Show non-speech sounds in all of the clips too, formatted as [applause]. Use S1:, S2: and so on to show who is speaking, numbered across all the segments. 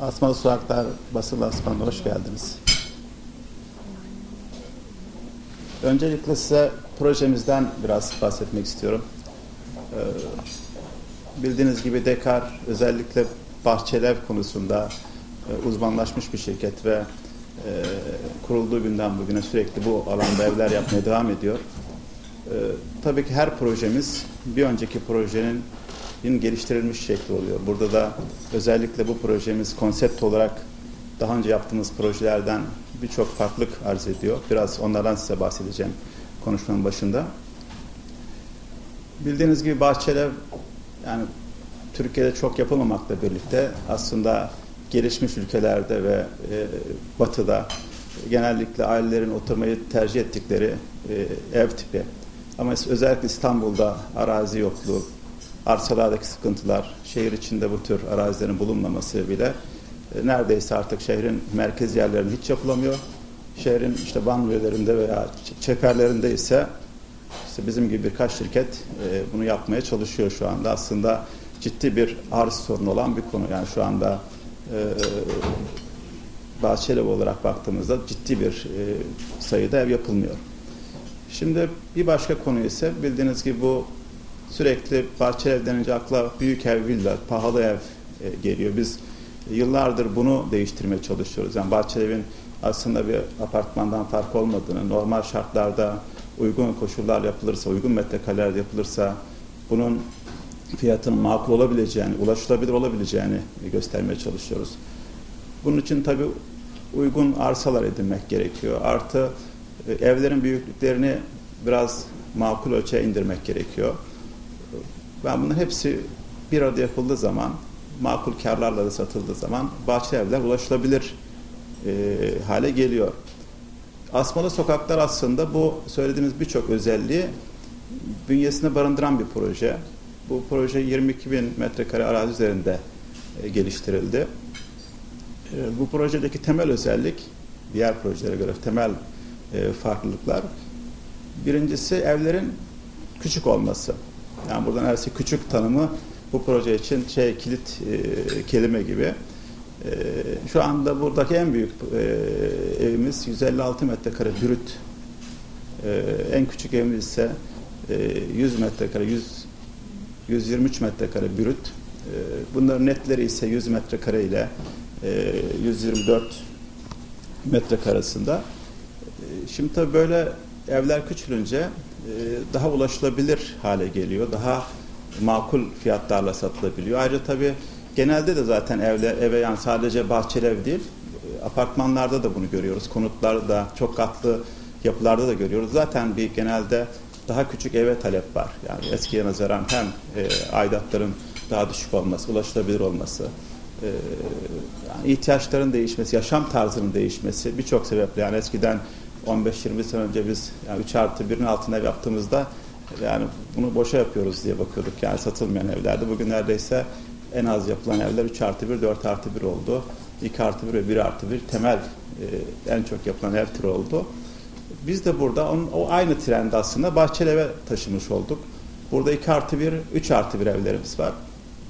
S1: Asmalı Sokaklar basın lansmanına hoş geldiniz. Öncelikle size projemizden biraz bahsetmek istiyorum. Ee, bildiğiniz gibi Dekar özellikle bahçeler konusunda e, uzmanlaşmış bir şirket ve e, kurulduğu günden bugüne sürekli bu alanda evler yapmaya devam ediyor. Ee, tabii ki her projemiz bir önceki projenin geliştirilmiş şekli oluyor. Burada da özellikle bu projemiz konsept olarak daha önce yaptığımız projelerden birçok farklılık arz ediyor. Biraz onlardan size bahsedeceğim konuşmanın başında. Bildiğiniz gibi bahçeler yani Türkiye'de çok yapılmamakla birlikte aslında gelişmiş ülkelerde ve e, batıda genellikle ailelerin oturmayı tercih ettikleri e, ev tipi. Ama özellikle İstanbul'da arazi yokluğu, arsalardaki sıkıntılar, şehir içinde bu tür arazilerin bulunmaması bile e, neredeyse artık şehrin merkez yerlerinde hiç yapılamıyor. Şehrin işte banliyölerinde veya çeperlerinde ise işte bizim gibi birkaç şirket e, bunu yapmaya çalışıyor şu anda. Aslında ciddi bir arz sorunu olan bir konu. Yani şu anda e, Bahçeli olarak baktığımızda ciddi bir e, sayıda ev yapılmıyor. Şimdi bir başka konu ise bildiğiniz gibi bu sürekli bahçe ev denince akla büyük ev, villa, pahalı ev e, geliyor. Biz yıllardır bunu değiştirmeye çalışıyoruz. Yani bahçe evin aslında bir apartmandan fark olmadığını, normal şartlarda uygun koşullar yapılırsa, uygun metrekareler yapılırsa bunun fiyatının makul olabileceğini, ulaşılabilir olabileceğini göstermeye çalışıyoruz. Bunun için tabii uygun arsalar edinmek gerekiyor. Artı e, evlerin büyüklüklerini biraz makul ölçüye indirmek gerekiyor. Ben bunun hepsi bir arada yapıldığı zaman, makul karlarla da satıldığı zaman bahçe evler ulaşılabilir e, hale geliyor. Asmalı sokaklar aslında bu söylediğimiz birçok özelliği bünyesinde barındıran bir proje. Bu proje 22 bin metrekare arazi üzerinde e, geliştirildi. E, bu projedeki temel özellik, diğer projelere göre temel e, farklılıklar, birincisi evlerin küçük olması. Yani buradan her şey küçük tanımı bu proje için şey kilit e, kelime gibi. E, şu anda buradaki en büyük e, evimiz 156 metrekare brüt. E, en küçük evimiz ise e, 100 metrekare, 100 123 metrekare brüt. E, bunların netleri ise 100 metrekare ile e, 124 metrekarasında. E, şimdi tabii böyle evler küçülünce daha ulaşılabilir hale geliyor. Daha makul fiyatlarla satılabiliyor. Ayrıca tabii genelde de zaten evler, eve yani sadece bahçeli ev değil, e, apartmanlarda da bunu görüyoruz. Konutlarda, çok katlı yapılarda da görüyoruz. Zaten bir genelde daha küçük eve talep var. Yani eskiye nazaran hem e, aidatların daha düşük olması, ulaşılabilir olması, e, yani ihtiyaçların değişmesi, yaşam tarzının değişmesi birçok sebeple yani eskiden 15-20 sene önce biz yani 3 artı 1'in altında ev yaptığımızda yani bunu boşa yapıyoruz diye bakıyorduk. Yani satılmayan evlerde. Bugün neredeyse en az yapılan evler 3 artı 1, 4 artı 1 oldu. 2 artı 1 ve 1 artı 1 temel e, en çok yapılan ev türü oldu. Biz de burada onun, o aynı trendi aslında bahçeli eve taşımış olduk. Burada 2 artı 1, 3 artı 1 evlerimiz var.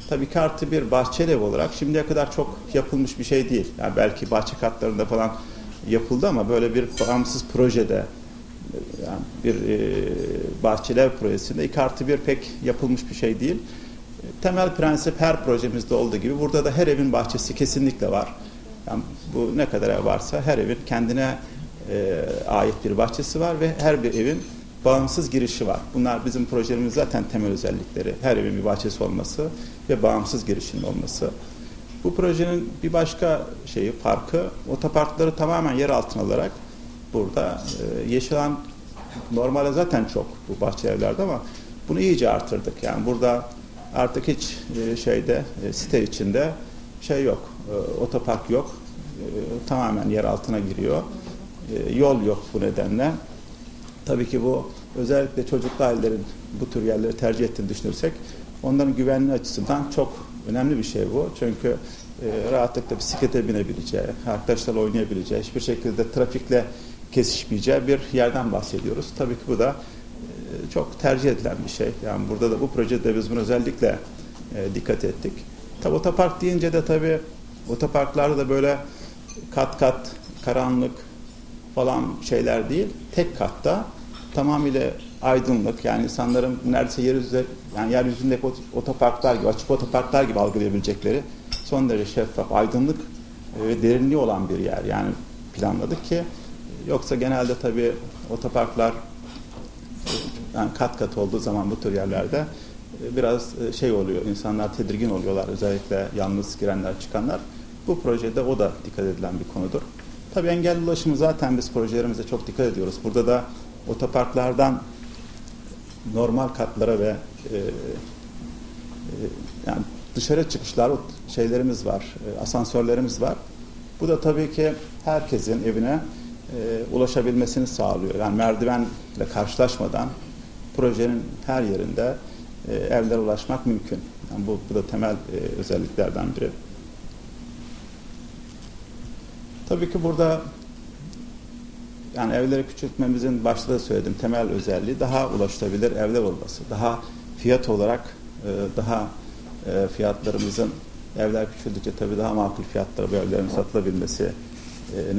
S1: Tabii 2 artı 1 bahçeli ev olarak şimdiye kadar çok yapılmış bir şey değil. Yani belki bahçe katlarında falan yapıldı ama böyle bir bağımsız projede yani bir e, bahçeler projesinde 2 artı 1 pek yapılmış bir şey değil. Temel prensip her projemizde olduğu gibi burada da her evin bahçesi kesinlikle var. Yani bu ne kadar ev varsa her evin kendine e, ait bir bahçesi var ve her bir evin bağımsız girişi var. Bunlar bizim projemiz zaten temel özellikleri. Her evin bir bahçesi olması ve bağımsız girişinin olması. Bu projenin bir başka şeyi, farkı otoparkları tamamen yer altına alarak burada e, yeşil normalde zaten çok bu bahçe evlerde ama bunu iyice artırdık. Yani burada artık hiç e, şeyde e, site içinde şey yok, e, otopark yok. E, tamamen yer altına giriyor. E, yol yok bu nedenle. Tabii ki bu özellikle çocuklu ailelerin bu tür yerleri tercih ettiğini düşünürsek onların güvenliği açısından çok önemli bir şey bu. Çünkü e, rahatlıkla bisiklete binebileceği, arkadaşlarla oynayabileceği, hiçbir şekilde trafikle kesişmeyeceği bir yerden bahsediyoruz. Tabii ki bu da e, çok tercih edilen bir şey. Yani burada da bu projede biz bunu özellikle e, dikkat ettik. Tabi otopark deyince de tabi otoparklarda da böyle kat kat karanlık falan şeyler değil. Tek katta tamamıyla aydınlık yani insanların neredeyse yeryüzünde yani yeryüzündeki otoparklar gibi açık otoparklar gibi algılayabilecekleri son derece şeffaf, aydınlık ve derinliği olan bir yer yani planladık ki yoksa genelde tabii otoparklar yani kat kat olduğu zaman bu tür yerlerde biraz şey oluyor. insanlar tedirgin oluyorlar. Özellikle yalnız girenler, çıkanlar. Bu projede o da dikkat edilen bir konudur. Tabii engelli ulaşımı zaten biz projelerimizde çok dikkat ediyoruz. Burada da otoparklardan normal katlara ve e, e, yani dışarı çıkışlar şeylerimiz var, e, asansörlerimiz var. Bu da tabii ki herkesin evine e, ulaşabilmesini sağlıyor. Yani merdivenle karşılaşmadan projenin her yerinde e, evlere ulaşmak mümkün. Yani bu, bu da temel e, özelliklerden biri. Tabii ki burada yani evleri küçültmemizin başta da söyledim temel özelliği daha ulaşılabilir evler olması. Daha fiyat olarak e, daha e, fiyatlarımızın evler küçüldükçe tabii daha makul fiyatlara bu evlerin satılabilmesini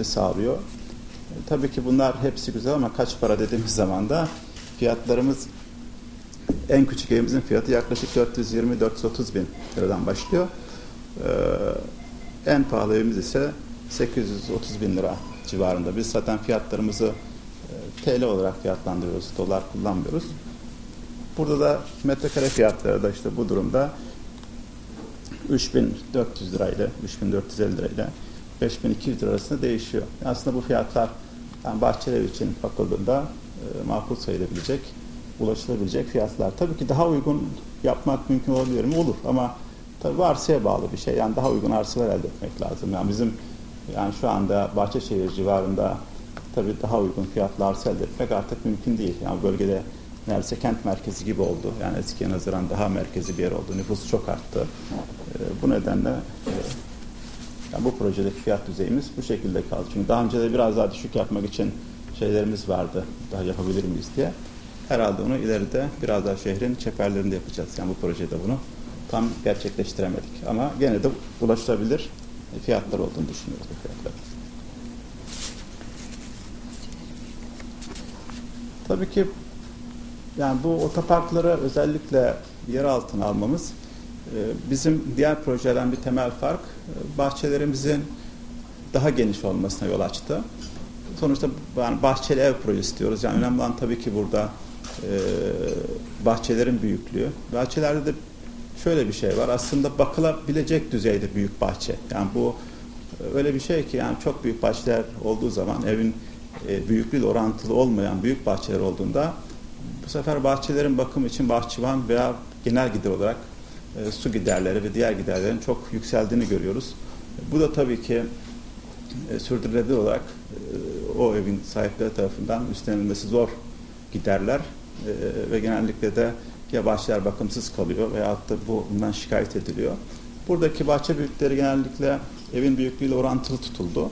S1: sağlıyor. E, tabii ki bunlar hepsi güzel ama kaç para dediğimiz [laughs] zaman da fiyatlarımız en küçük evimizin fiyatı yaklaşık 420-430 bin liradan başlıyor. en pahalı evimiz ise 830 bin lira civarında. Biz zaten fiyatlarımızı e, TL olarak fiyatlandırıyoruz. Dolar kullanmıyoruz. Burada da metrekare fiyatları da işte bu durumda 3400 lirayla 3450 lirayla 5200 lira arasında değişiyor. Aslında bu fiyatlar yani bahçeler için bakıldığında e, makul sayılabilecek, ulaşılabilecek fiyatlar. Tabii ki daha uygun yapmak mümkün olabilir mi? Olur ama tabii arsaya bağlı bir şey. Yani daha uygun arsalar elde etmek lazım. Yani bizim yani şu anda Bahçeşehir civarında tabii daha uygun fiyatlar elde etmek artık mümkün değil. Yani bölgede neredeyse kent merkezi gibi oldu. Yani eskiye nazaran daha merkezi bir yer oldu. Nüfus çok arttı. E, bu nedenle e, yani bu projedeki fiyat düzeyimiz bu şekilde kaldı. Çünkü daha önce de biraz daha düşük yapmak için şeylerimiz vardı. Daha yapabilir miyiz diye. Herhalde onu ileride biraz daha şehrin çeperlerinde yapacağız. Yani bu projede bunu tam gerçekleştiremedik. Ama gene de ulaşılabilir fiyatlar olduğunu düşünüyoruz bu. Tabii ki yani bu otoparklara özellikle yer altına almamız e, bizim diğer projelerin bir temel fark e, bahçelerimizin daha geniş olmasına yol açtı. Sonuçta yani bahçeli ev projesi diyoruz. Yani önemli olan tabii ki burada e, bahçelerin büyüklüğü. Bahçelerde de şöyle bir şey var. Aslında bakılabilecek düzeyde büyük bahçe. Yani bu öyle bir şey ki yani çok büyük bahçeler olduğu zaman evin e, büyüklüğüyle orantılı olmayan büyük bahçeler olduğunda bu sefer bahçelerin bakım için bahçıvan veya genel gider olarak e, su giderleri ve diğer giderlerin çok yükseldiğini görüyoruz. Bu da tabii ki e, sürdürülebilir olarak e, o evin sahipleri tarafından üstlenilmesi zor giderler e, ve genellikle de ya bahçeler bakımsız kalıyor veyahut da bu bundan şikayet ediliyor. Buradaki bahçe büyükleri genellikle evin büyüklüğüyle orantılı tutuldu.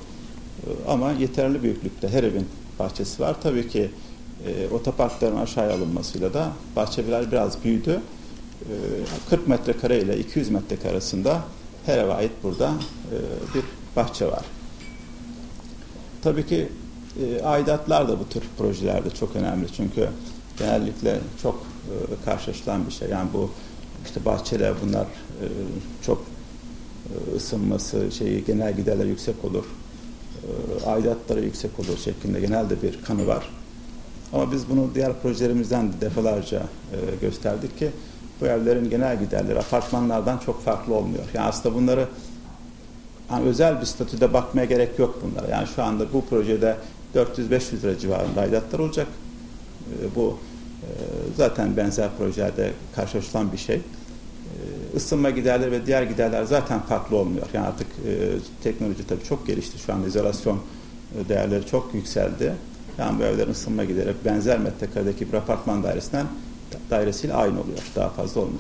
S1: Ee, ama yeterli büyüklükte her evin bahçesi var. Tabii ki e, otoparkların aşağıya alınmasıyla da bahçeler biraz büyüdü. E, 40 metrekare ile 200 metrekare arasında her eve ait burada e, bir bahçe var. Tabii ki e, aidatlar da bu tür projelerde çok önemli. Çünkü genellikle çok e, karşılaşılan bir şey. Yani bu işte bahçeler bunlar e, çok e, ısınması şeyi genel giderler yüksek olur. E, aidatları yüksek olur şeklinde genelde bir kanı var. Ama biz bunu diğer projelerimizden defalarca e, gösterdik ki bu evlerin genel giderleri apartmanlardan çok farklı olmuyor. Yani aslında bunları yani özel bir statüde bakmaya gerek yok bunlara. Yani şu anda bu projede 400-500 lira civarında aidatlar olacak. Bu zaten benzer projelerde karşılaşılan bir şey. Isınma giderleri ve diğer giderler zaten farklı olmuyor. Yani artık teknoloji tabii çok gelişti. Şu anda izolasyon değerleri çok yükseldi. Yani bu evlerin ısınma gideri benzer metrekaredeki bir apartman dairesinden dairesiyle aynı oluyor. Daha fazla olmuyor.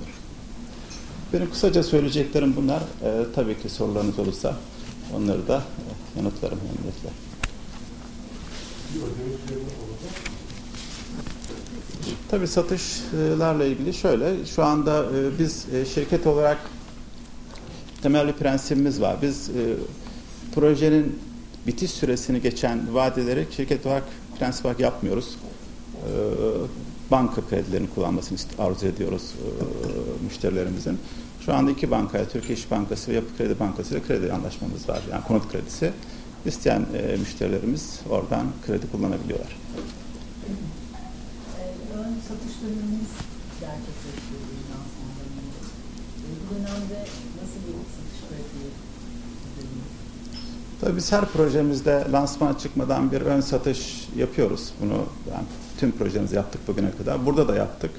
S1: Benim kısaca söyleyeceklerim bunlar. E, tabii ki sorularınız olursa onları da e, yanıtlarım memnuniyetle. Tabii satışlarla ilgili şöyle, şu anda e, biz e, şirket olarak temel bir prensibimiz var. Biz e, projenin bitiş süresini geçen vadeleri şirket olarak prensip olarak yapmıyoruz. Banka kredilerini kullanmasını arzu ediyoruz müşterilerimizin. Şu anda iki bankaya, Türkiye İş Bankası ve Yapı Kredi Bankası ile kredi anlaşmamız var. Yani konut kredisi. İsteyen müşterilerimiz oradan kredi kullanabiliyorlar.
S2: Satış dönemimiz gerçekleşti lansman döneminde. Ee, Bu dönemde nasıl bir satış pratiği?
S1: Tabii biz her projemizde lansmana çıkmadan bir ön satış yapıyoruz. Bunu yani tüm projemizi yaptık bugüne kadar. Burada da yaptık.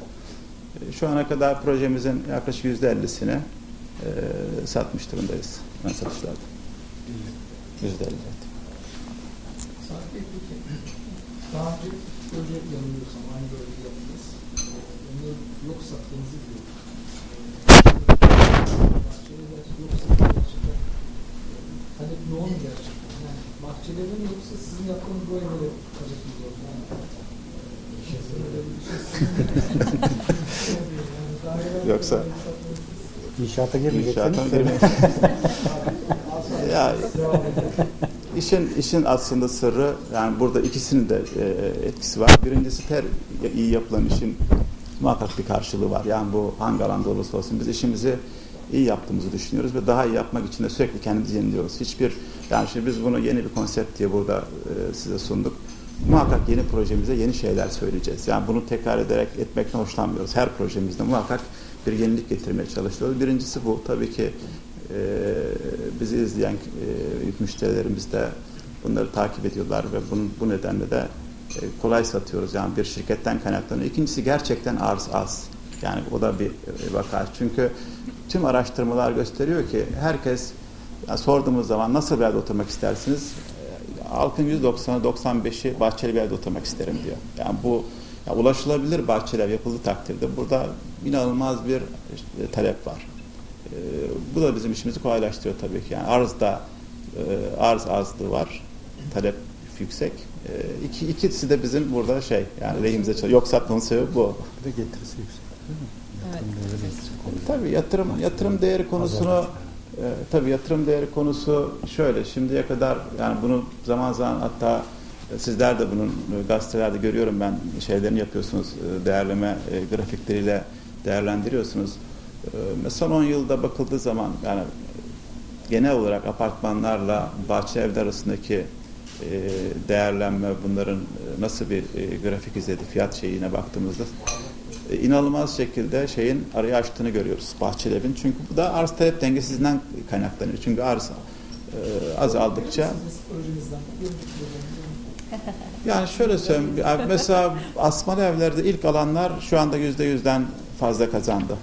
S1: E, Şu ana kadar projemizin yaklaşık yüzde ellisini e, satmış durumdayız ön satışlarda. Yüzde elli.
S3: daha önce proje yanılıyorsam aynı bölgede yok sattığınızı biliyoruz. Bahçeler yok gerçekten. Talep yoğun mu gerçekten? Yani bahçelerin yoksa sizin yaptığınız bu evlere talep mi yoğun? Yani,
S1: Yoksa-
S4: İnşaata sevinirim. [laughs]
S1: Ya işin işin aslında sırrı yani burada ikisinin de e, etkisi var. Birincisi her iyi yapılan işin muhakkak bir karşılığı var. Yani bu hangi alanda olursa olsun biz işimizi iyi yaptığımızı düşünüyoruz ve daha iyi yapmak için de sürekli kendimizi yeniliyoruz. Hiçbir yani şimdi biz bunu yeni bir konsept diye burada e, size sunduk. Muhakkak yeni projemize yeni şeyler söyleyeceğiz. Yani bunu tekrar ederek etmekten hoşlanmıyoruz. Her projemizde muhakkak bir yenilik getirmeye çalışıyoruz. Birincisi bu. Tabii ki e, bizi izleyen e, müşterilerimiz de bunları takip ediyorlar ve bunun, bu nedenle de kolay satıyoruz. Yani bir şirketten kaynaklanıyor. İkincisi gerçekten arz az. Yani o da bir e, vaka. Çünkü tüm araştırmalar gösteriyor ki herkes sorduğumuz zaman nasıl bir yerde oturmak istersiniz? E, Halkın %90'ı 95'i bahçeli bir yerde oturmak isterim diyor. Yani bu ya ulaşılabilir bahçeler yapıldığı takdirde burada inanılmaz bir e, talep var. E, bu da bizim işimizi kolaylaştırıyor tabii ki. Yani arzda e, arz azlığı var, talep yüksek. E, iki, ikisi de bizim burada şey yani lehimize çalışıyor. Yok satmanın sebebi bu.
S4: Bir de getirisi yüksek. Değil mi? Yatırım değeri de yüksek.
S1: Tabii yatırım yatırım değeri konusunu e, tabii yatırım değeri konusu şöyle şimdiye kadar yani bunu zaman zaman hatta sizler de bunun gazetelerde görüyorum ben şeylerini yapıyorsunuz e, değerleme e, grafikleriyle değerlendiriyorsunuz. E, mesela son 10 yılda bakıldığı zaman yani genel olarak apartmanlarla bahçe evler arasındaki değerlenme bunların e, nasıl bir e, grafik izledi fiyat şeyine baktığımızda e, inanılmaz şekilde şeyin arayı açtığını görüyoruz bahçeli evin. Çünkü bu da arz talep dengesizliğinden kaynaklanıyor. Çünkü arz e, azaldıkça yani şöyle söyleyeyim mesela asmalı evlerde ilk alanlar şu anda yüzde yüzden fazla kazandı.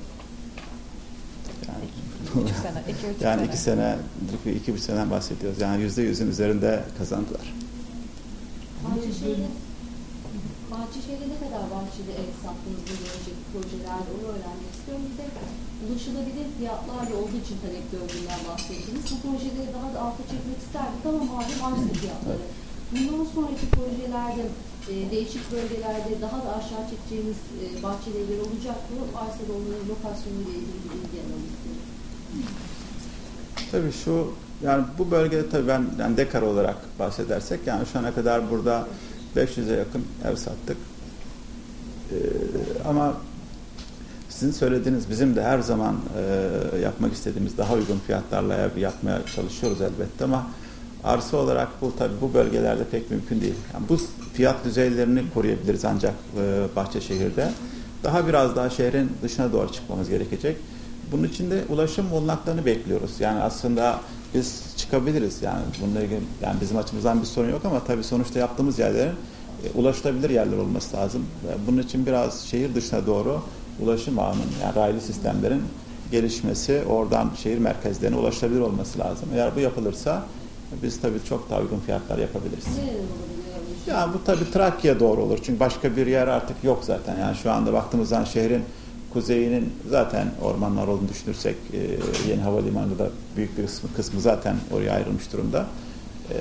S1: Yani,
S5: İki [laughs] sene, iki, üç
S1: yani
S5: sene.
S1: iki sene, iki, iki buçuk seneden bahsediyoruz. Yani yüzde yüzün üzerinde kazandılar.
S2: Bahçeşehir'de Bahçeşehir'de ne kadar bahçeli ev sattığınız bu önceki projelerde onu öğrenmek istiyorum. Bir de ulaşılabilir fiyatlarla olduğu için talep gördüğünden bahsettiniz. Bu projeleri daha da alta çekmek isterdik ama malum arz fiyatları. Bundan sonraki projelerde e, değişik bölgelerde daha da aşağı çekeceğimiz e, bahçeli evler olacak mı? Varsa da onların lokasyonuyla ilgili bir bilgi alalım.
S1: Tabii şu yani bu bölgede tabii ben yani dekar olarak bahsedersek yani şu ana kadar burada 500'e yakın ev sattık. Ee, ama sizin söylediğiniz bizim de her zaman e, yapmak istediğimiz daha uygun fiyatlarla ev yapmaya çalışıyoruz elbette ama arsa olarak bu tabii bu bölgelerde pek mümkün değil. Yani bu fiyat düzeylerini koruyabiliriz ancak e, Bahçeşehir'de. Daha biraz daha şehrin dışına doğru çıkmamız gerekecek. Bunun için de ulaşım olanaklarını bekliyoruz. Yani aslında biz çıkabiliriz. Yani bununla ilgili yani bizim açımızdan bir sorun yok ama tabii sonuçta yaptığımız yerlerin e, ulaşılabilir yerler olması lazım. Ve Bunun için biraz şehir dışına doğru ulaşım ağının yani raylı sistemlerin gelişmesi, oradan şehir merkezlerine ulaşılabilir olması lazım. Eğer bu yapılırsa biz tabii çok daha uygun fiyatlar yapabiliriz. Ya bu tabii Trakya doğru olur. Çünkü başka bir yer artık yok zaten. Yani şu anda baktığımızda şehrin kuzeyinin zaten ormanlar olduğunu düşünürsek e, yeni havalimanında da büyük bir kısmı, kısmı zaten oraya ayrılmış durumda. E,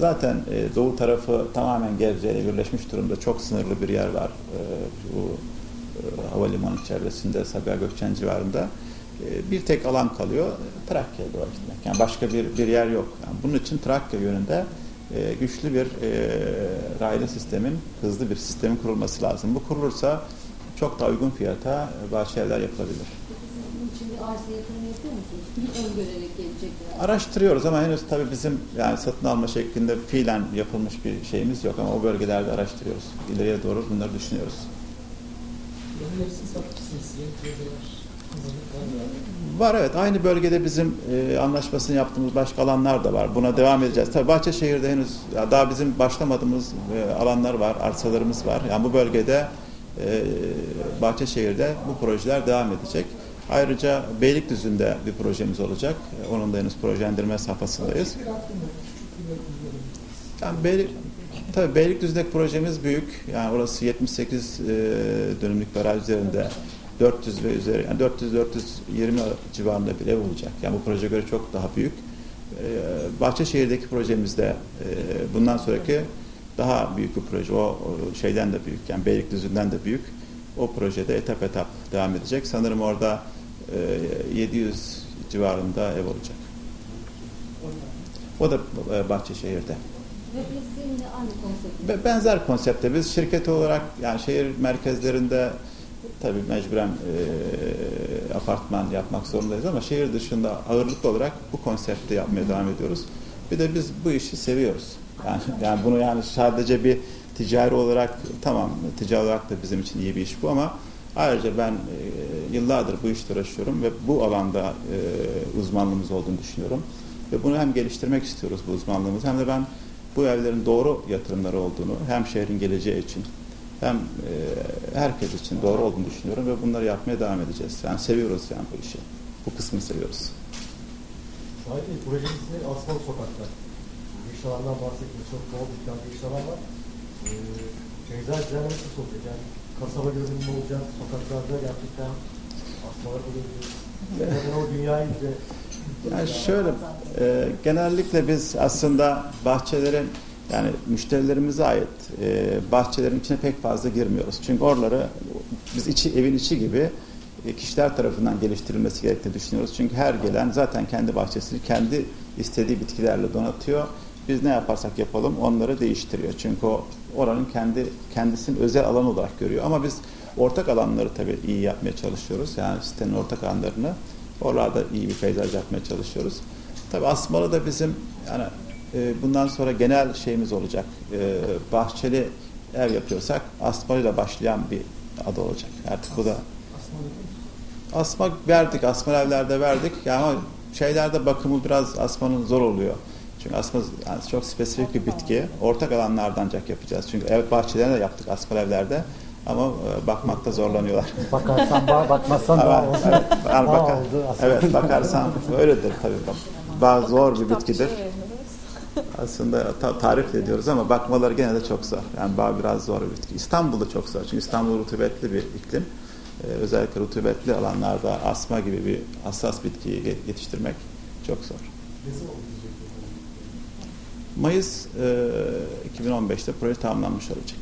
S1: zaten e, doğu tarafı tamamen Gebze ile birleşmiş durumda. Çok sınırlı bir yer var. E, bu e, havalimanı çevresinde Sabiha Gökçen civarında. E, bir tek alan kalıyor. Trakya'ya doğru gitmek. Yani başka bir, bir yer yok. Yani bunun için Trakya yönünde e, güçlü bir e, raylı sistemin, hızlı bir sistemin kurulması lazım. Bu kurulursa çok daha uygun fiyata e, bazı şeyler yapılabilir.
S2: Bir arsa yatırımı yapıyor musunuz? Bir öngörerek gelecek bir
S1: Araştırıyoruz ama henüz tabii bizim yani satın alma şeklinde fiilen yapılmış bir şeyimiz yok ama o bölgelerde araştırıyoruz. İleriye doğru bunları düşünüyoruz.
S3: Var
S1: evet. Aynı bölgede bizim e, anlaşmasını yaptığımız başka alanlar da var. Buna devam edeceğiz. Tabii Bahçeşehir'de henüz daha bizim başlamadığımız e, alanlar var, arsalarımız var. Yani bu bölgede Bahçeşehir'de bu projeler devam edecek. Ayrıca Beylikdüzü'nde bir projemiz olacak. E, Onun da henüz projelendirme safhasındayız. Yani Beylik, tabii Beylikdüzü'ndeki projemiz büyük. Yani orası 78 e, dönümlük baraj üzerinde 400 ve üzeri yani 400-420 civarında bir ev olacak. Yani bu proje göre çok daha büyük. E, Bahçeşehir'deki projemizde e, bundan sonraki daha büyük bir proje. O, şeyden de büyük. Yani Beylikdüzü'nden de büyük. O projede etap etap devam edecek. Sanırım orada e, 700 civarında ev olacak. O da e, Bahçeşehir'de.
S2: Ve
S1: Benzer konsepte biz şirket olarak yani şehir merkezlerinde tabii mecburen e, apartman yapmak zorundayız ama şehir dışında ağırlıklı olarak bu konsepte yapmaya devam ediyoruz. Bir de biz bu işi seviyoruz. Yani, yani bunu yani sadece bir ticari olarak tamam ticari olarak da bizim için iyi bir iş bu ama ayrıca ben e, yıllardır bu işte uğraşıyorum ve bu alanda e, uzmanlığımız olduğunu düşünüyorum. Ve bunu hem geliştirmek istiyoruz bu uzmanlığımızı hem de ben bu evlerin doğru yatırımları olduğunu hem şehrin geleceği için hem e, herkes için doğru olduğunu düşünüyorum ve bunları yapmaya devam edeceğiz. Yani seviyoruz yani bu işi. Bu kısmı seviyoruz.
S5: Sadece projemizde asfalt sokaklar. Alanından bahsettiğimiz çok tane giriş alan var. Ee, düzenlemesi nasıl olacak? Yani kasaba görünümü olacak, sokaklarda gerçekten asmalar olacak. Yani o dünyayı bize
S1: Yani şöyle e, genellikle biz aslında bahçelerin yani müşterilerimize ait e, bahçelerin içine pek fazla girmiyoruz. Çünkü oraları biz içi evin içi gibi e, kişiler tarafından geliştirilmesi gerektiğini düşünüyoruz. Çünkü her gelen zaten kendi bahçesini kendi istediği bitkilerle donatıyor. Biz ne yaparsak yapalım onları değiştiriyor. Çünkü o oranın kendi kendisinin özel alanı olarak görüyor. Ama biz ortak alanları tabii iyi yapmaya çalışıyoruz. Yani sitenin ortak alanlarını oralarda iyi bir peyzaj yapmaya çalışıyoruz. Tabii Asmalı da bizim yani e, bundan sonra genel şeyimiz olacak. E, bahçeli ev yapıyorsak Asmalı ile başlayan bir adı olacak. Artık bu da asma verdik, asma evlerde verdik. Yani şeylerde bakımı biraz asmanın zor oluyor. Çünkü asma yani çok spesifik bir bitki. Ortak alanlardan ancak yapacağız. Çünkü ev bahçelerine de yaptık asma evlerde. Ama e, bakmakta zorlanıyorlar. [laughs]
S4: Bakarsan ba- bakmazsan daha
S1: Evet,
S4: olsun.
S1: evet, yani
S4: Daha
S1: bakar-
S4: oldu aslında.
S1: evet bakarsan öyledir tabii. Bazı zor bir bitkidir. Aslında ta- tarif ediyoruz ama bakmaları gene de çok zor. Yani bağ biraz zor bir bitki. İstanbul'da çok zor. Çünkü İstanbul rutubetli bir iklim. Ee, özellikle rutubetli alanlarda asma gibi bir hassas bitkiyi yetiştirmek çok zor.
S5: ne zaman?
S1: Mayıs e, 2015'te proje tamamlanmış olacak.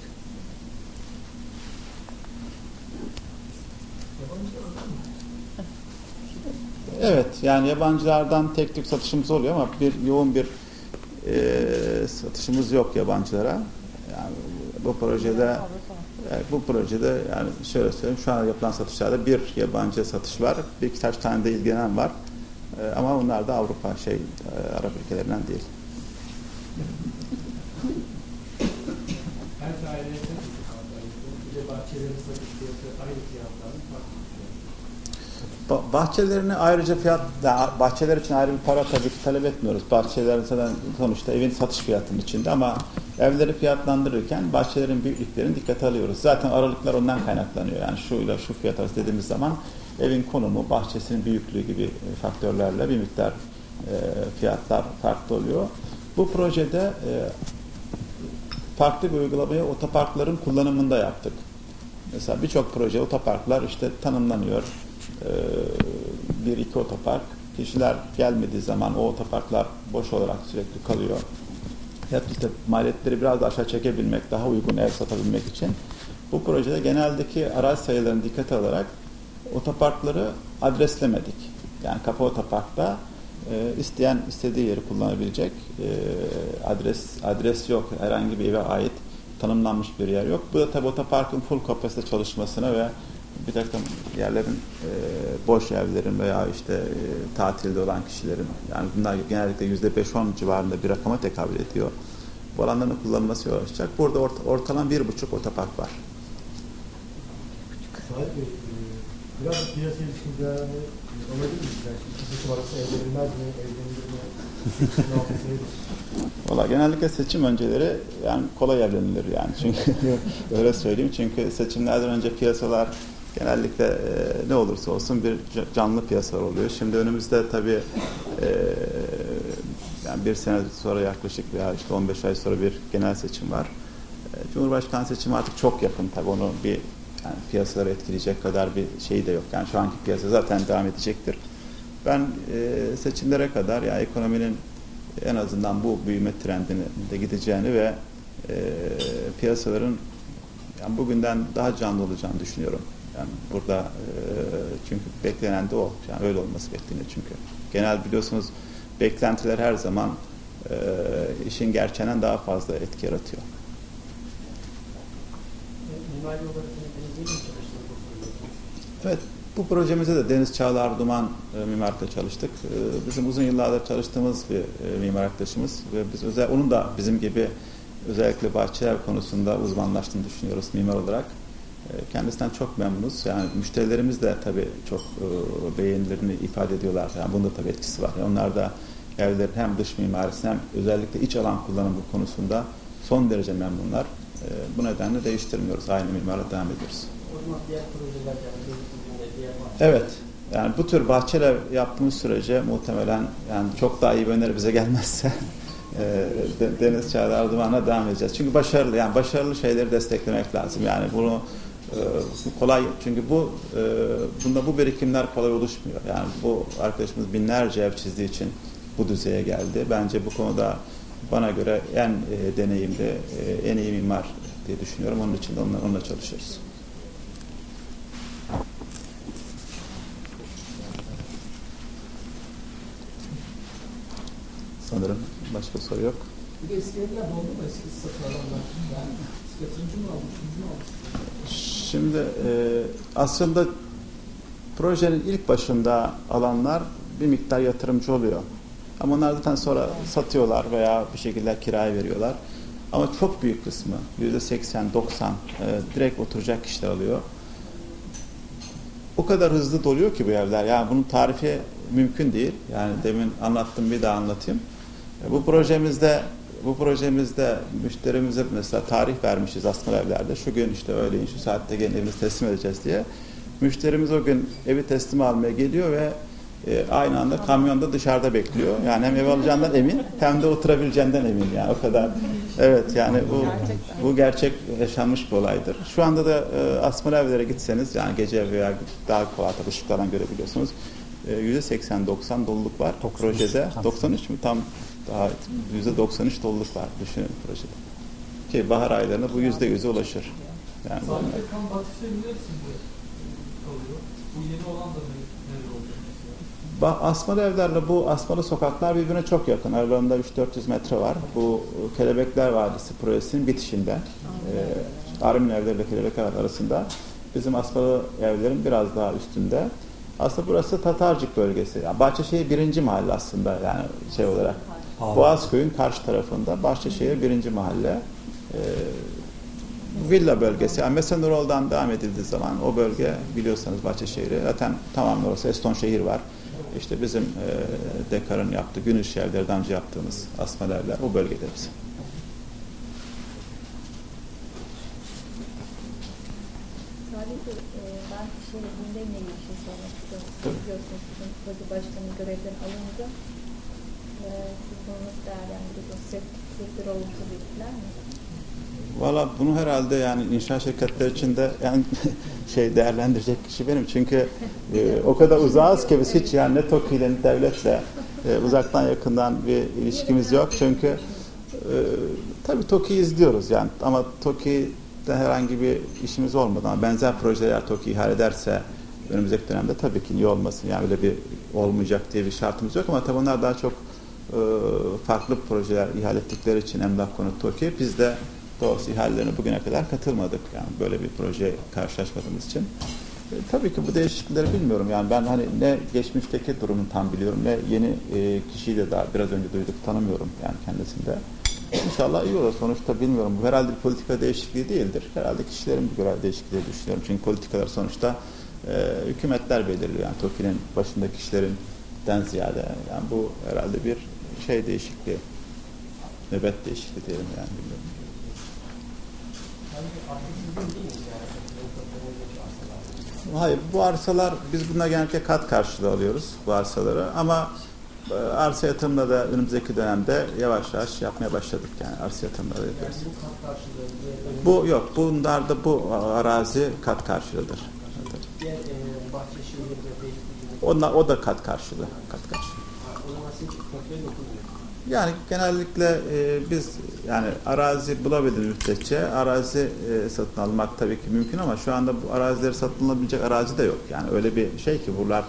S1: Evet, yani yabancılardan tek tük satışımız oluyor ama bir yoğun bir e, satışımız yok yabancılara. Yani bu projede e, bu projede yani şöyle söyleyeyim şu an yapılan satışlarda bir yabancı satış var, bir birkaç tane de ilgilenen var. E, ama onlar da Avrupa şey e, Arap ülkelerinden değil.
S3: Her daireye tek bir fiyat ayrılıyor. Bir de
S1: Bahçelerini ayrıca fiyat, bahçeler için ayrı bir para tabii ki talep etmiyoruz. Bahçelerin zaten sonuçta evin satış fiyatının içinde ama evleri fiyatlandırırken bahçelerin büyüklüklerini dikkate alıyoruz. Zaten aralıklar ondan kaynaklanıyor. Yani şuyla şu fiyat arası dediğimiz zaman evin konumu, bahçesinin büyüklüğü gibi e, faktörlerle bir miktar e, fiyatlar farklı oluyor. Bu projede e, farklı bir uygulamayı otoparkların kullanımında yaptık. Mesela birçok proje otoparklar işte tanımlanıyor. Ee, bir iki otopark. Kişiler gelmediği zaman o otoparklar boş olarak sürekli kalıyor. Hep işte maliyetleri biraz da aşağı çekebilmek, daha uygun ev satabilmek için bu projede geneldeki araç sayılarını dikkate alarak otoparkları adreslemedik. Yani Kapı Otopark'ta e, isteyen istediği yeri kullanabilecek e, adres adres yok. Herhangi bir eve ait tanımlanmış bir yer yok. Bu da tabi otoparkın full kapasite çalışmasına ve bir takım yerlerin e, boş evlerin veya işte e, tatilde olan kişilerin yani bunlar genellikle yüzde 5-10 civarında bir rakama tekabül ediyor. Bu alanların kullanılması yol açacak. Burada orta, ortalama bir buçuk otopark var.
S5: Sahip Bey, e, biraz piyasa ilişkilerini alabilir miyiz? Yani iki seçim arası evlenilmez mi, evlenilir mi?
S1: Valla genellikle seçim önceleri yani kolay evlenilir yani çünkü [laughs] öyle söyleyeyim çünkü seçimlerden önce piyasalar genellikle e, ne olursa olsun bir ca- canlı piyasalar oluyor. Şimdi önümüzde tabii e, yani bir sene sonra yaklaşık veya işte 15 ay sonra bir genel seçim var. E, Cumhurbaşkanı seçimi artık çok yakın tabii onu bir yani piyasaları etkileyecek kadar bir şey de yok. Yani şu anki piyasa zaten devam edecektir. Ben e, seçimlere kadar ya ekonominin en azından bu büyüme trendini de gideceğini ve e, piyasaların yani bugünden daha canlı olacağını düşünüyorum. Yani burada e, çünkü beklenen de o. Yani öyle olması bekleniyor çünkü. Genel biliyorsunuz beklentiler her zaman e, işin gerçeğinden daha fazla etki yaratıyor.
S3: Bu projede?
S1: Evet, bu projemizde de Deniz Çağlar Duman e, mimarlıkta çalıştık. E, bizim uzun yıllardır çalıştığımız bir e, mimar arkadaşımız ve biz özel onun da bizim gibi özellikle bahçeler konusunda uzmanlaştığını düşünüyoruz mimar olarak. E, kendisinden çok memnunuz. Yani müşterilerimiz de tabii çok e, beğenilerini ifade ediyorlar. Yani bunda tabii etkisi var. Yani onlar da evlerin hem dış mimarisi hem özellikle iç alan kullanımı konusunda son derece memnunlar. E, bu nedenle değiştirmiyoruz. Aynı mimarla devam ediyoruz.
S3: O zaman diğer projeler
S1: Evet. Yani bu tür bahçeler yaptığımız sürece muhtemelen yani çok daha iyi bir öneri bize gelmezse [laughs] e, de- Deniz Çağlar Arduman'a devam edeceğiz. Çünkü başarılı yani başarılı şeyleri desteklemek lazım. Yani bunu e, kolay çünkü bu e, bunda bu birikimler kolay oluşmuyor. Yani bu arkadaşımız binlerce ev çizdiği için bu düzeye geldi. Bence bu konuda bana göre en e, deneyimli, e, en iyi mimar diye düşünüyorum. Onun için de onunla, onunla çalışıyoruz. Sanırım başka soru yok.
S3: Bir de eski evler doldu mu eski satın alanlar? Yani yatırımcı mı almış, mü almış?
S1: Şimdi e, aslında projenin ilk başında alanlar bir miktar yatırımcı oluyor. Ama onlar zaten sonra satıyorlar veya bir şekilde kiraya veriyorlar. Ama çok büyük kısmı yüzde 80-90 e, direkt oturacak kişiler alıyor. O kadar hızlı doluyor ki bu evler. Yani bunun tarifi mümkün değil. Yani demin anlattım bir daha anlatayım. E, Bu projemizde bu projemizde müşterimize mesela tarih vermişiz aslında evlerde. Şu gün işte öğleyin şu saatte gelin evinizi teslim edeceğiz diye. Müşterimiz o gün evi teslim almaya geliyor ve e, aynı anda kamyonda dışarıda bekliyor. Yani hem ev alacağından emin hem de oturabileceğinden emin yani o kadar. Evet yani bu bu gerçek yaşanmış bir olaydır. Şu anda da e, asmalı evlere gitseniz yani gece veya daha kolay tabii ışıklardan görebiliyorsunuz. E, %80-90 doluluk var projede.
S4: tam.
S1: 93 mü tam daha %93 doluluk var düşünün projede. Ki bahar aylarında bu %100'e ulaşır. Yani
S3: Sadece kan bahçeleri neresinde kalıyor? Bu yeni olan da olacak
S1: Asmalı evlerle bu asmalı sokaklar birbirine çok yakın. Aralarında 3-400 metre var. Bu e, Kelebekler Vadisi projesinin bitişinde. Ee, Armin evleriyle Kelebekler Vadisi arasında. Bizim asmalı evlerin biraz daha üstünde. Aslında burası Tatarcık bölgesi. Yani Bahçeşehir birinci mahalle aslında yani şey olarak.
S4: Aa.
S1: Boğazköy'ün karşı tarafında Bahçeşehir birinci mahalle. Ee, villa bölgesi. Yani Mesenurol'dan devam edildiği zaman o bölge biliyorsanız Bahçeşehir'i zaten tamamen orası Eston şehir var. İşte bizim e, Dekar'ın yaptığı, gün ışığı evlerden önce yaptığımız asmalı evler o bölgede bizim.
S6: Bey, e, ben gündemle ilgili bir şey sormak istiyorum. Biliyorsunuz sizin proje başkanı görevden alındı. E, mi?
S1: Valla bunu herhalde yani inşaat şirketleri içinde yani [laughs] şey değerlendirecek kişi benim. Çünkü e, o kadar uzağız ki biz hiç yani ne TOKİ ile ne devletle e, uzaktan yakından bir ilişkimiz yok. Çünkü e, tabii TOKİ'yi izliyoruz yani ama TOKİ'de herhangi bir işimiz olmadan benzer projeler TOKİ ihale ederse önümüzdeki dönemde tabii ki niye olmasın yani öyle bir olmayacak diye bir şartımız yok ama tabii onlar daha çok farklı projeler ihale ettikleri için emlak konut TOKİ biz de doğrusu ihalelerine bugüne kadar katılmadık yani böyle bir proje karşılaşmadığımız için. E, tabii ki bu değişiklikleri bilmiyorum yani ben hani ne geçmişteki durumu tam biliyorum ne yeni e, kişiyi de daha biraz önce duyduk tanımıyorum yani kendisinde. İnşallah iyi olur. Sonuçta bilmiyorum. Bu herhalde bir politika değişikliği değildir. Herhalde kişilerin bir görev değişikliği düşünüyorum. Çünkü politikalar sonuçta e, hükümetler belirliyor. Yani TOKİ'nin başındaki kişilerinden ziyade. Yani bu herhalde bir şey değişikliği. Nöbet değişikliği diyelim yani bilmiyorum.
S3: Yani yani?
S1: Hayır bu arsalar biz buna genellikle kat karşılığı alıyoruz bu arsaları ama e, arsa yatırımda da önümüzdeki dönemde yavaş yavaş yapmaya başladık yani arsa yatırımları
S3: Yani
S1: yapıyoruz.
S3: bu kat karşılığı
S1: Bu yok. Bunlarda bu arazi kat karşılığıdır.
S3: diğer e, Bahçeşehir ve Beylikdüzü
S1: Onlar, o da kat karşılığı. Kat karşılığı. Yani genellikle e, biz yani arazi bulabildiğimiz müddetçe arazi e, satın almak tabii ki mümkün ama şu anda bu arazileri satın alabilecek arazi de yok. Yani öyle bir şey ki buralar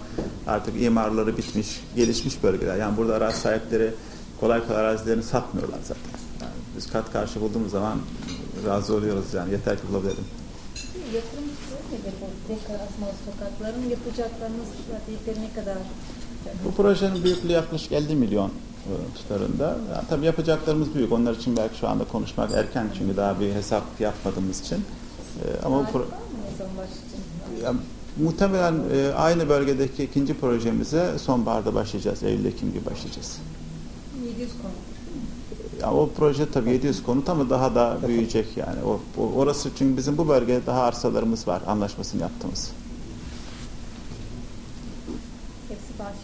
S1: artık imarları bitmiş, gelişmiş bölgeler. Yani burada arazi sahipleri kolay kolay arazilerini satmıyorlar zaten. Yani biz kat karşı bulduğumuz zaman razı oluyoruz yani yeter ki bulabilelim.
S6: Yatırım nedir bu tekrar asmalı sokakların yapacaklarınız stratejileri ne kadar?
S1: Bu projenin büyüklüğü yaklaşık 50 milyon e, tutarında. Yani tabii yapacaklarımız büyük. Onlar için belki şu anda konuşmak erken çünkü daha bir hesap yapmadığımız için. E, Ama bu
S6: Tarih
S1: pro-
S6: var mı ne zaman başlayacak?
S1: ya, muhtemelen e, aynı bölgedeki ikinci projemize sonbaharda başlayacağız. Eylül-Ekim gibi başlayacağız.
S6: 700 konut.
S1: Ya, o proje tabii 700 konut ama daha da büyüyecek yani. O, o- orası çünkü bizim bu bölgede daha arsalarımız var anlaşmasını yaptığımız.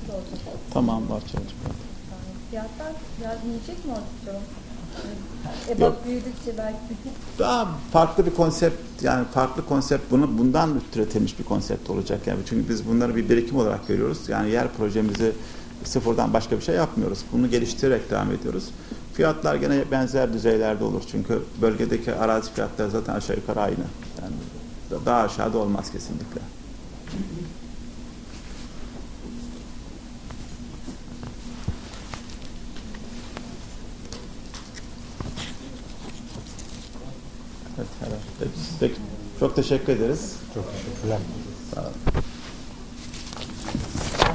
S6: Bahçeli.
S1: Tamam çocuk.
S6: Yani fiyatlar biraz yiyecek mi orada? E bak büyüdükçe belki
S1: daha farklı bir konsept yani farklı konsept bunu bundan türetilmiş bir konsept olacak yani çünkü biz bunları bir birikim olarak görüyoruz yani yer projemizi sıfırdan başka bir şey yapmıyoruz bunu geliştirerek devam ediyoruz fiyatlar gene benzer düzeylerde olur çünkü bölgedeki arazi fiyatları zaten aşağı yukarı aynı yani da- daha aşağıda olmaz kesinlikle. Evet, herhalde. Peki, peki. Çok teşekkür ederiz.
S4: Çok teşekkürler.
S1: Sağ olun.